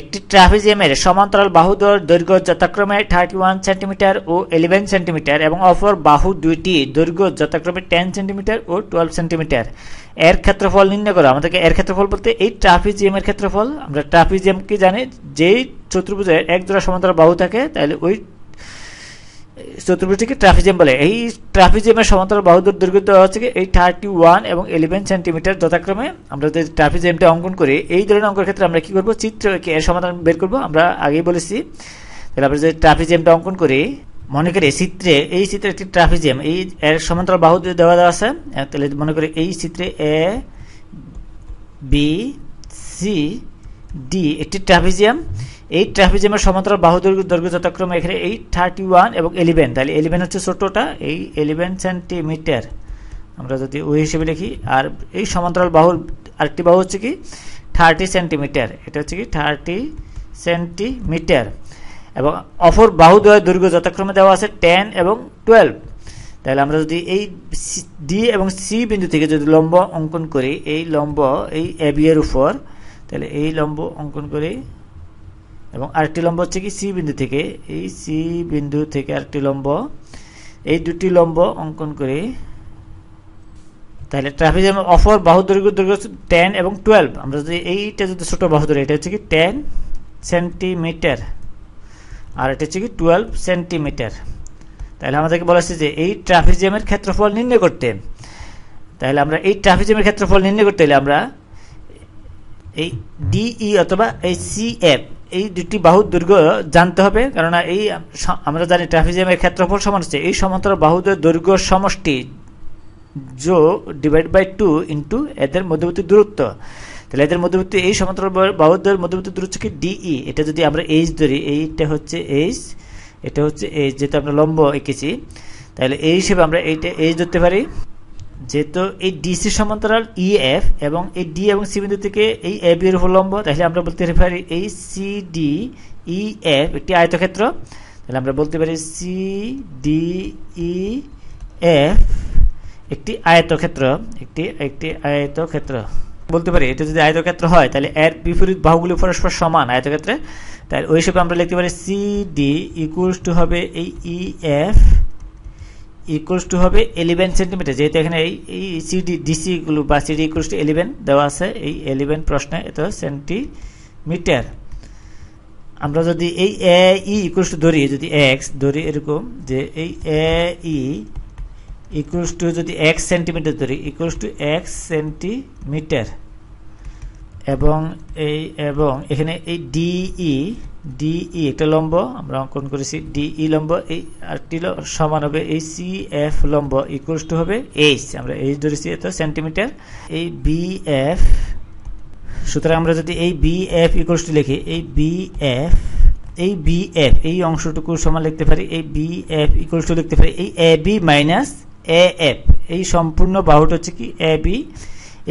একটি ট্রাফিজিয়ামের সমান্তরাল বাহুদর দৈর্ঘ্য যথাক্রমে থার্টি ওয়ান সেন্টিমিটার ও ইলেভেন সেন্টিমিটার এবং অপর বাহু দুইটি দৈর্ঘ্য যথাক্রমে টেন সেন্টিমিটার ও টুয়েলভ সেন্টিমিটার এর ক্ষেত্রফল নির্ণয় করো। আমাদেরকে এর ক্ষেত্রফল বলতে এই ট্রাফিজিয়ামের ক্ষেত্রফল। আমরা ট্রাফিজিয়াম কি জানি? যেই চতুর্ভুজের এক জোড়া সমান্তরাল বাহু থাকে, তাহলে ওই চতুর্ভুজটিকে ট্রাফিজিয়াম বলে। এই ট্রাফিজিয়ামের সমান্তরাল বাহুদুর দৈর্ঘ্য দেওয়া হচ্ছে এই থার্টি ওয়ান এবং ইলেভেন সেন্টিমিটার যথাক্রমে আমরা যদি ট্রাফিজিয়ামটা অঙ্কন করি, এই ধরনের অঙ্কের ক্ষেত্রে আমরা কি করব? চিত্র এর সমাধান বের করব। আমরা আগেই বলেছি। তাহলে আমরা যদি ট্রাফিজিয়ামটা অঙ্কন করি, মনে করি চিত্রে, এই চিত্রে একটি ট্রাফিজিয়াম এই এর সমান্তরাল বাহু দেওয়া দেওয়া আছে তাহলে মনে করি এই চিত্রে এ, বি, সি, ডি একটি ট্রাফিজিয়াম এই ট্রাফিজিয়ামের সমান্তরাল বাহু দৈর্ঘ্য দৈর্ঘ্য যথাক্রমে এখানে এই থার্টি ওয়ান এবং এলিভেন তাহলে এলিভেন হচ্ছে ছোটোটা এই এলিভেন সেন্টিমিটার আমরা যদি ওই হিসেবে লিখি, আর এই সমান্তরাল বাহুর আরেকটি বাহু হচ্ছে কি? থার্টি সেন্টিমিটার এটা হচ্ছে কি? থার্টি সেন্টিমিটার এবং অপর বাহু দ্বয় দৈর্ঘ্য যথাক্রমে দেওয়া আছে টেন এবং টুয়েলভ তাহলে আমরা যদি এই ডি এবং সি বিন্দু থেকে যদি লম্ব অঙ্কন করি, এই লম্ব, এই এবি এর উপর, তাহলে এই লম্ব অঙ্কন করি এবং আরেকটি লম্ব হচ্ছে কি সি বিন্দু থেকে। এই সি বিন্দু থেকে আরেকটি লম্ব। এই দুটি লম্ব অঙ্কন করে তাহলে ট্রাফিজিয়াম অফর বাহু দৈর্ঘ্য দৈর্ঘ্য টেন এবং টুয়েলভ আমরা যদি এইটা যদি ছোট বাহু ধরি, এটা হচ্ছে কি টেন সেন্টিমিটার আর এটা হচ্ছে কি টুয়েলভ সেন্টিমিটার তাহলে আমাদেরকে বলা হচ্ছে যে এই ট্রাফিজিয়ামের ক্ষেত্রফল নির্ণয় করতে, তাহলে আমরা এই ট্রাফিজিয়ামের ক্ষেত্রফল নির্ণয় করতে হলে আমরা এই ডিই অথবা এই সিএফ এই দুটি বাহুর দৈর্ঘ্য জানতে হবে, কেননা এই আমরা জানি ট্রাফিজিয়ামের ক্ষেত্রফল সমান হচ্ছে। এই সমান্তরাল বাহুদের দৈর্ঘ্য সমষ্টি জো ডিভাইড বাই টু ইন্টু এদের মধ্যবর্তী দূরত্ব। তাহলে এদের মধ্যবর্তী, এই সমান্তরাল বাহুদের মধ্যবর্তী দূরত্ব কি ডিই এটা যদি আমরা এইচ ধরি এইটা হচ্ছে এইচ এটা হচ্ছে এইচ যেহেতু আমরা লম্ব এঁকেছি, তাহলে এই হিসেবে আমরা এইটা এইচ ধরতে পারি। যেহেতু এই ডিসি সমান্তরাল ই এফ এবং এই ডি এবং সি বিন্দু থেকে এই এ বি এর উপর লম্ব তাহলে আমরা বলতে পারি এই সি ডি ই এফ একটি আয়তক্ষেত্র। তাহলে আমরা বলতে পারি সি ডি ই এফ একটি আয়তক্ষেত্র, একটি একটি আয়তক্ষেত্র। বলতে পারি এটা যদি আয়তক্ষেত্র হয়, তাহলে এর বিপরীত বাহুগুলি পরস্পর সমান আয়তক্ষেত্রে। তাহলে ওই হিসেবে আমরা লিখতে পারি সি ডি ইকুয়ালস টু হবে এই ই এফ ইকুয়ালস টু হবে এলিভেন সেন্টিমিটার যেহেতু এখানে এই এই সিডি ডিসিগুলো বা সিডি ইকুয়ালস টু এলিভেন দেওয়া আছে, এই এলিভেন প্রশ্নে এত সেন্টিমিটার আমরা যদি এই এ ই ইকুয়ালস টু ধরি, যদি এক্স ধরি এরকম যে এই এ ই ইকুয়ালস টু যদি এক্স সেন্টিমিটার ধরি ইকুয়ালস টু এক্স সেন্টিমিটার এবং এই, এবং এখানে এই ডিই ডিই একটা লম্ব, আমরা অঙ্কন করেছি ডিই লম্ব, এই আরটি সমান হবে এই সি এফ লম্ব ইকুয়ালস টু হবে এইচ আমরা এইচ ধরেছি এত সেন্টিমিটার এই বি এফ সুতরাং আমরা যদি এই বি এফ ইকুয়ালস টু লিখি, এই বি এফ এই বি এফ এই অংশটুকু সমান লিখতে পারি, এই বি এফ ইকুয়ালস টু লিখতে পারি, এই A B minus A F এই সম্পূর্ণ বাহুটা হচ্ছে কি এ বি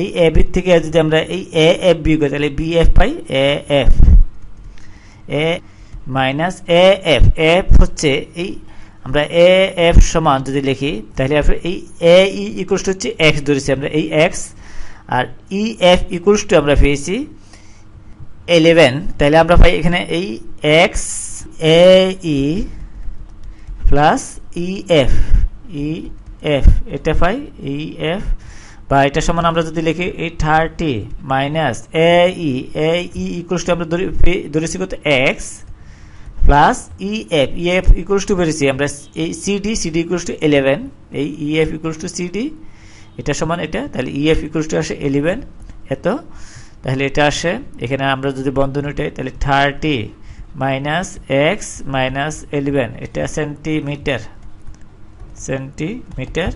এই এ বির থেকে যদি আমরা এই এ এফ বি করি, তাহলে B F pi A F A minus A F F হচ্ছে এই আমরা এ এফ সমান যদি লিখি, তাহলে এই এ ই ইকুয়ালস হচ্ছে এক্স ধরেছি, আমরা এই এক্স আর ই এফ ইকুয়ালস টু আমরা পেয়েছি এলেভেন তাহলে আমরা পাই এখানে এই x A E plus E F E F এটা পাই ই এফ বা এটা সমান আমরা যদি লিখি, এই thirty minus A E A E equals to আমরা ধরেছি কত? X plus E F E F equals to বেরিয়েছি আমরা এই CD CD equals to eleven এই E F equals to CD এটা সমান এটা, তাহলে ই এফ ইকুয়ালস টু আসে ইলেভেন এত। তাহলে এটা আসে, এখানে আমরা যদি বন্ধন উঠাই, তাহলে thirty minus x minus eleven এটা সেন্টিমিটার সেন্টিমিটার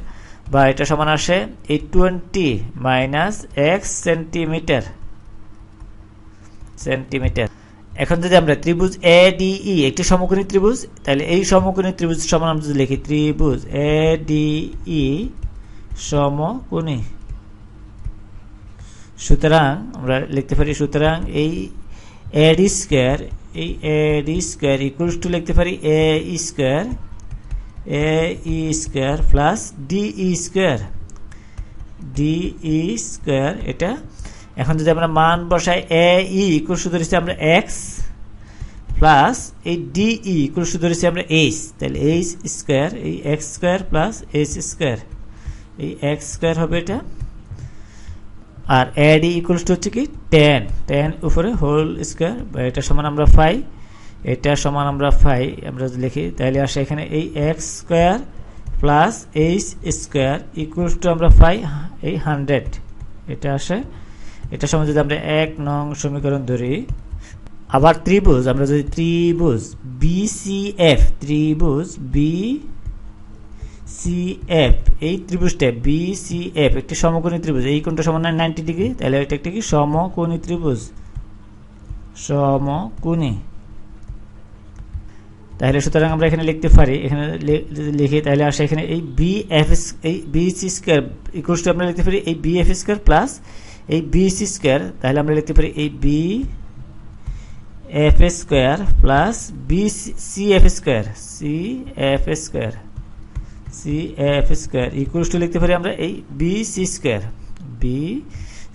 বা এটা সমান আসে এই twenty minus x centimeter centimeter এখন যদি আমরা ত্রিভুজ এ ই একটি সমকোণী ত্রিভুজ, তাহলে এই সমকোণী ত্রিভুজ সমান আমরা যদি লিখি ত্রিভুজ এ ই সমকোণী। সুতরাং, আমরা লিখতে পারি সুতরাং এই এ ডি স্কোয়ার এই A D square equals to লিখতে পারি A square A E square plus D E square D E square এটা। এখন যদি আমরা মান বসাই এ ই ইকুয়াল টু ধরেছি আমরা এক্স প্লাস এই ডিই ইকুয়াল টু ধরেছি আমরা এইচ তাহলে এইচ স্কোয়ার এই x square plus H square এই এক্স স্কোয়ার হবে এটা। আর এডি ইকুয়ালস টু হচ্ছে কি টেন টেন উপরে হোল স্কোয়ার বা এটা সমান আমরা ফাই এটা সমান আমরা ফাই, আমরা যদি লিখি, তাহলে আসে এখানে এই x square plus h square equals to আমরা ফাই, এই হান্ড্রেড। এটা আসে, এটা সমান যদি আমরা এক নং সমীকরণ ধরি, আবার ত্রিভুজ, আমরা যদি ত্রিভুজ বিসিএফ, ত্রিভুজ বি সি এফ এই ত্রিভুজটা এফ একটি সমকোণী ত্রিভুজ, এই কোণটা সমান নাইনটি ডিগ্রি, তাহলে এটা একটি কি? সমকোণী ত্রিভুজ। সমকোণী। তাহলে সুতরাং আমরা এখানে লিখতে পারি, এখানে লিখি, তাহলে আসে এখানে এই বি এফ এই B C square equals to আমরা লিখতে পারি এই বি এফ স্কোয়ার প্লাস এই বি সি স্কোয়ার তাহলে আমরা লিখতে পারি এই B F square plus B C F square C F square C F square equals to লিখতে পারি আমরা এই B C square B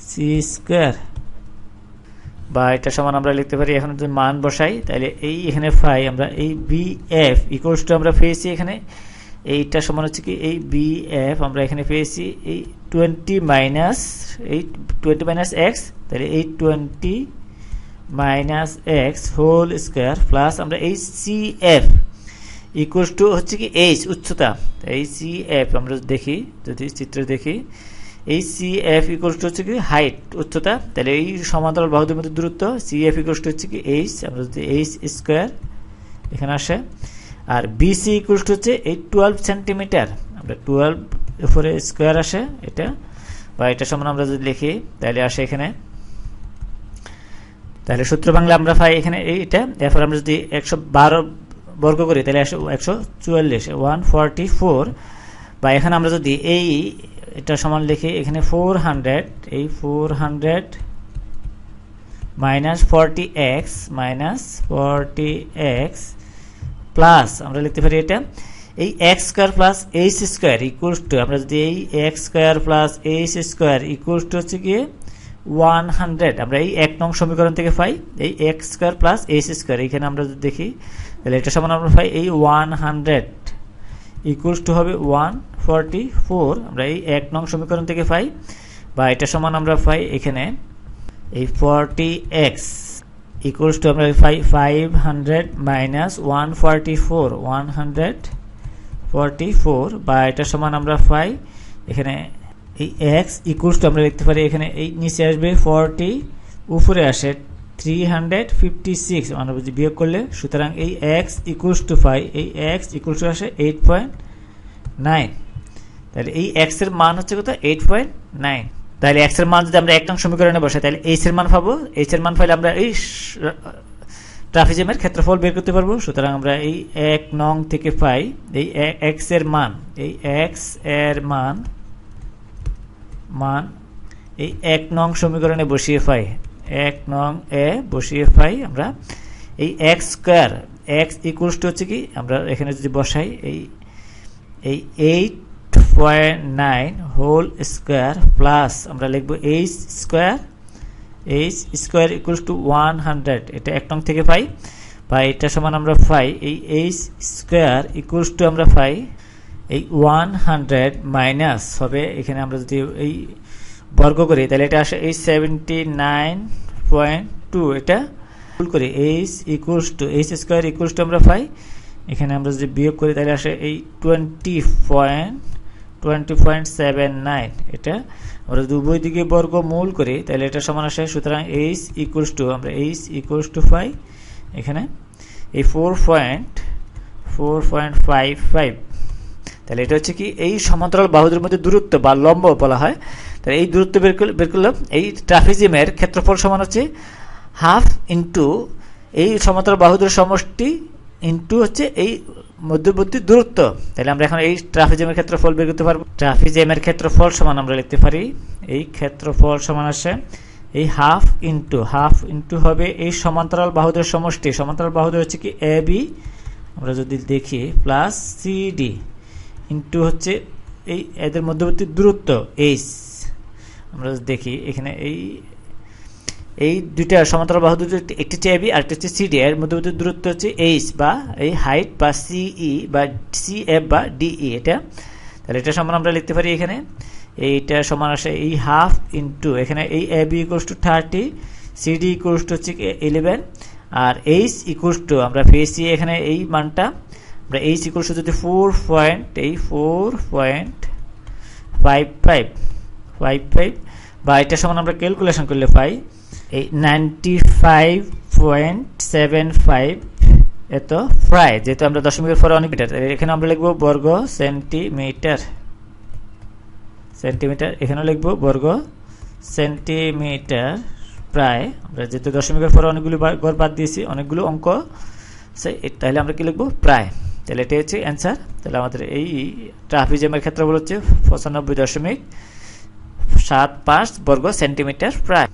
C square বা এটা সমান আমরা লিখতে পারি, এখানে যদি মান বসাই, তাহলে এই এখানে ফাই আমরা, এই বি এফ ইকুয়ালস টু আমরা পেয়েছি এখানে, এইটা সমান হচ্ছে কি, এই বি এফ আমরা এখানে পেয়েছি, এই টোয়েন্টি মাইনাস এই টোয়েন্টি মাইনাস এক্স তাহলে এই twenty minus x whole square plus আমরা এই সি এফ ইকুয়ালস টু হচ্ছে কি এইচ উচ্চতা, এই সি এফ আমরা দেখি, যদি চিত্র দেখি এই সি এফ ইকুয়ালস টু হচ্ছে কি হাইট উচ্চতা। তাহলে এই সমান্তরাল বাহুদের মধ্যে দূরত্ব সি এফ ইকুয়ালস টু হচ্ছে কি এইচ আমরা যদি এইচ স্কোয়ার এখানে আসে। আর বিসি ইকুয়ালস টু হচ্ছে এই টুয়েলভ সেন্টিমিটার আমরা টুয়েলভ উপরে স্কোয়ার আসে এটা। বা এটা সমান আমরা যদি লিখি, তাহলে আসে এখানে। তাহলে সূত্র বাংলা আমরা পাই এখানে এইটা এরপর আমরা যদি একশো বারো বর্গ করি, তাহলে আসে একশো চুয়াল্লিশ ওয়ান ফর্টি ফোর বা এখানে আমরা যদি এই এটা সমান লিখি, এখানে ফোর হান্ড্রেড এই four hundred minus forty x minus forty x plus আমরা লিখতে পারি এটা, এই x square plus H square equals to আমরা যদি এই x square plus H square equals to হচ্ছে গিয়ে ওয়ান হান্ড্রেড আমরা এই এক নং সমীকরণ থেকে পাই, এই x square plus H square এখানে আমরা যদি দেখি, তাহলে এটা সমান আমরা পাই, এই ওয়ান হান্ড্রেড ইকুয়ালস টু হবে ওয়ান ফর্টি ফোর আমরা এই এক নং সমীকরণ থেকে পাই, বা এটা সমান আমরা পাই এখানে, এই ফর্টি এক্স ইকুয়ালস টু আমরা পাই five hundred minus one forty four one hundred forty four বা এটা সমান আমরা পাই এখানে, এই এক্স ইকুয়ালস টু আমরা লিখতে পারি এখানে, এই নিচে আসবে ফর্টি উপরে আসে থ্রি হান্ড্রেড ফিফটি সিক্স আমরা বিয়োগ করলে, সুতরাং এই এক্স ইকুয়ালস টু ফাই এই এক্স ইকুয়ালস টু আসে এইট পয়েন্ট নাইন তাহলে এই এক্সের মান হচ্ছে কত? এইট পয়েন্ট নাইন তাহলে এক্সের মান যদি আমরা এক নং সমীকরণে বসাই, তাহলে এইচ এর মান পাবো। এইচ এর মান পাইলে আমরা এই ট্রাফিজমের ক্ষেত্রফল বের করতে পারব। সুতরাং আমরা এই এক নং থেকে পাই, এই এক্সের মান, এই এক্সের মান মান, এই এক নং সমীকরণে বসিয়ে পাই। এক নং এ বসিয়ে পাই আমরা। এই x square x equals to হচ্ছে কি? আমরা এখানে যদি বসাই, এই এই eight point nine whole square plus আমরা লিখব H square H square equals to one hundred এটা এক নং থেকে পাই। বা এটা সমান আমরা পাই, এই এইচ স্কোয়ার ইকুয়ালস টু আমরা পাই এই ওয়ান হান্ড্রেড মাইনাস হবে। এখানে আমরা যদি এই বর্গ করি, তাহলে এটা আসে এই সেভেন্টি নাইন পয়েন্ট টু এটা ভুল করি। H equals to H square equals to আমরা পাই। এখানে আমরা যদি বিয়োগ করি, তাহলে আসে এই twenty point twenty point seven nine এটা আমরা উভয় দিকে বর্গ মূল করি, তাহলে এটা সমান আসে, সুতরাং এইচ ইকুয়ালস টু আমরা এইচ ইকুয়ালস টু পাই এখানে এই four point four point five five তাহলে এটা হচ্ছে কি, এই সমান্তরাল বাহুদের মধ্যে দূরত্ব বা লম্ব বলা হয়। তাহলে এই দূরত্ব বের বের করলাম, এই ট্রাফিজিমের ক্ষেত্রফল সমান হচ্ছে হাফ ইন্টু এই সমান্তরাল বাহুদের সমষ্টি ইন্টু হচ্ছে এই মধ্যবর্তী দূরত্ব। তাহলে আমরা এখন এই ট্রাফিজিমের ক্ষেত্রফল বের করতে পারব। ট্রাফিজিমের ক্ষেত্রফল সমান আমরা লিখতে পারি, এই ক্ষেত্রফল সমান আসে এই হাফ ইন্টু হাফ ইন্টু হবে এই সমান্তরাল বাহুদের সমষ্টি। সমান্তরাল বাহুদের হচ্ছে কি এ বি আমরা যদি দেখি প্লাস সি ডি ইন্টু হচ্ছে এই এদের মধ্যবর্তী দূরত্ব এইচ আমরা দেখি, এখানে এই এই দুইটা সমান্তরাল বাহু দুটো একটি এবি আর একটা হচ্ছে সিডি এর মধ্যে মধ্যে দূরত্ব হচ্ছে এইচ বা এই হাইট বা সিই বা সি এফ বা ডিই এটা। তাহলে এটা সমান আমরা লিখতে পারি এখানে। এইটা সমান আসে এই হাফ ইন্টু এখানে এই A B equals to thirty CD equals to হচ্ছে ইলেভেন। আর এইচ ইকুয়ালস টু আমরা পেয়েছি এখানে এই মানটা। আমরা এইচ ইকুয়ালস টু যদি ফোর পয়েন্ট, এই four point five five five five বা এটা সমান আমরা ক্যালকুলেশন করলে পাই। Ninety five point seven five এত প্রায় যেহেতু আমরা দশমিকের পরে অনেক মিটার এখানে আমরা লিখব বর্গ সেন্টিমিটার সেন্টিমিটার এখানেও লিখব বর্গ সেন্টিমিটার প্রায়। আমরা যেহেতু দশমিকের পরে অনেকগুলো ঘর বাদ দিয়েছি, অনেকগুলো অঙ্ক তাহলে আমরা কি লিখব? প্রায়। তাহলে এটাই হচ্ছে অ্যান্সার তাহলে আমাদের এই ট্রাফিজমের ক্ষেত্রে হচ্ছে পঁচানব্বই দশমিক সাত পাঁচ বর্গ সেন্টিমিটার প্রায়।